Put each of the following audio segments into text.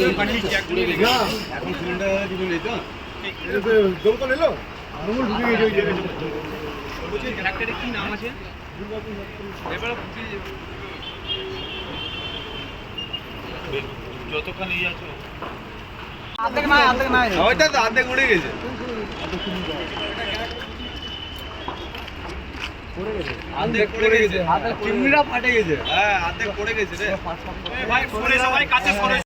এখন সিলিন্ডার দিবেন তো দমকল এলো দমকল ঢুকে গেছে ওই যে ট্রাক্টরে কি? নাম আছে এবারে যতক্ষণ ইয়ে আছে অর্ধেক নাই অর্ধেক নাই ওইটা তো অর্ধেক উড়ে গেছে। অর্ধেক পড়ে গেছে। চিমনিটা ফাটে গেছে হ্যাঁ অর্ধেক পড়ে গেছে রে। ভাই সরে সবাই কাছে সরে।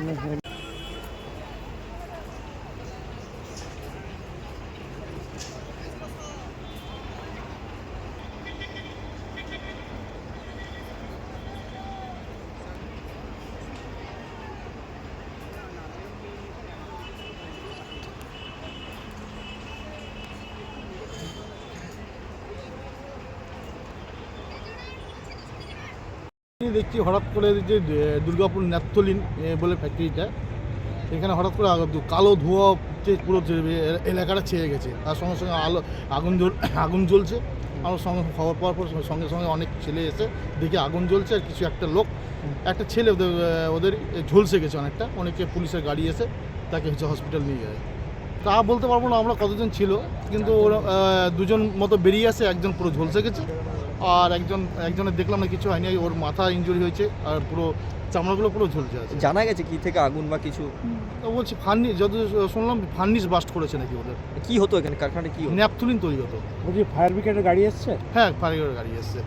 अपने हेड দেখছি হঠাৎ করে যে দুর্গাপুর ন্যাপথলিন বলে ফ্যাক্টরিটা এখানে হঠাৎ করে কালো ধোঁয়া পুরো এলাকাটা ছেয়ে গেছে। তার সঙ্গে সঙ্গে আলো, আগুন আগুন জ্বলছে। আমার সঙ্গে খবর পাওয়ার পর সঙ্গে সঙ্গে অনেক ছেলে এসে দেখে আগুন জ্বলছে আর কিছু একটা লোক। একটা ছেলে ওদের ওদের ঝলসে গেছে অনেকটা। অনেকে পুলিশের গাড়ি এসে তাকে হচ্ছে হসপিটাল নিয়ে যায়। তা বলতে পারব না আমরা কতজন ছিল, কিন্তু ওরা দুজন মতো বেরিয়ে আসে, একজন পুরো ঝলসে গেছে। আর একজন একজনের দেখলাম না কিছু হয়নি ওর মাথা ইঞ্জুরি হয়েছে আর পুরো চামড়াগুলো পুরো ঝলছে আছে। জানা গেছে কি থেকে আগুন বা কিছু? তো বলছি ফার্নিস যত শুনলাম ফার্নিস বাস্ট করেছে নাকি ওদের। কি হতো এখানে? কারখানাটা কি হতো? ন্যাপথুলিন তৈরি হতো। বলছি ফায়ার ব্রিগেডের গাড়ি এসছে? হ্যাঁ ফায়ার ব্রিগেডের গাড়ি এসছে।